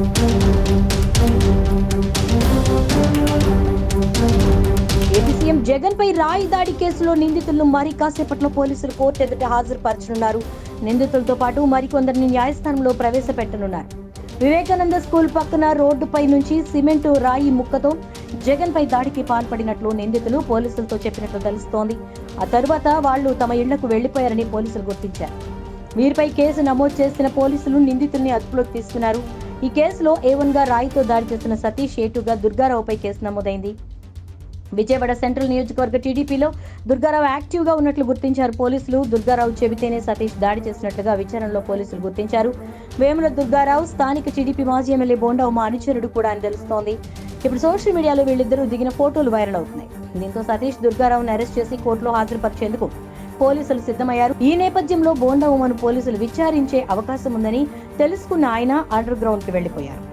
AP CM Jagan పై రాయి దాడి కేసులో నిందితులను మరి కాసేపట్లో పోలీసులు కోర్టు ఎదుట హాజరుపరచనున్నారు. నిందితులతో పాటు మరికొందరిని న్యాయస్థానంలో ప్రవేశపెట్టనున్నారు. వివేకానంద స్కూల్ పక్కన రోడ్డుపై నుంచి సిమెంటు రాయి ముక్కతో జగన్ పై దాడికి పాల్పడినట్లు నిందితులు పోలీసులతో చెప్పినట్లు తెలుస్తోంది. ఆ తరువాత వాళ్ళు తమ ఇళ్ళకు వెళ్ళిపోయారని పోలీసులు గుర్తించారు. వీరిపై కేసు నమోదు చేసిన పోలీసులు నిందితుల్ని అదుపులోకి తీసుకున్నారు. ఈ కేసులో ఏవన్గా రాయితో దాడి చేసిన సతీష్ ఏటుగా దుర్గారావుపై కేసు నమోదైంది. విజయవాడ సెంట్రల్ నియోజకవర్గ టీడీపీలో దుర్గారావు యాక్టివ్గా ఉన్నట్లు గుర్తించారు పోలీసులు. దుర్గారావు చెబితేనే సతీష్ దాడి చేసినట్లుగా విచారణలో పోలీసులు గుర్తించారు. వేముల దుర్గారావు స్థానిక టీడీపీ మాజీ ఎమ్మెల్యే బోండా అనుచరుడు కూడా అని తెలుస్తోంది. ఇప్పుడు సోషల్ మీడియాలో వీళ్ళిద్దరూ దిగిన ఫోటోలు వైరల్ అవుతున్నాయి. దీంతో సతీష్ దుర్గారావును అరెస్ట్ చేసి కోర్టులో హాజరుపరిచేందుకు పోలీసులు సిద్ధమయ్యారు. ఈ నేపథ్యంలో బోండా ఉమను పోలీసులు విచారించే అవకాశం ఉందని తెలుసుకున్న ఆయన అండర్ గ్రౌండ్కి వెళ్ళిపోయారు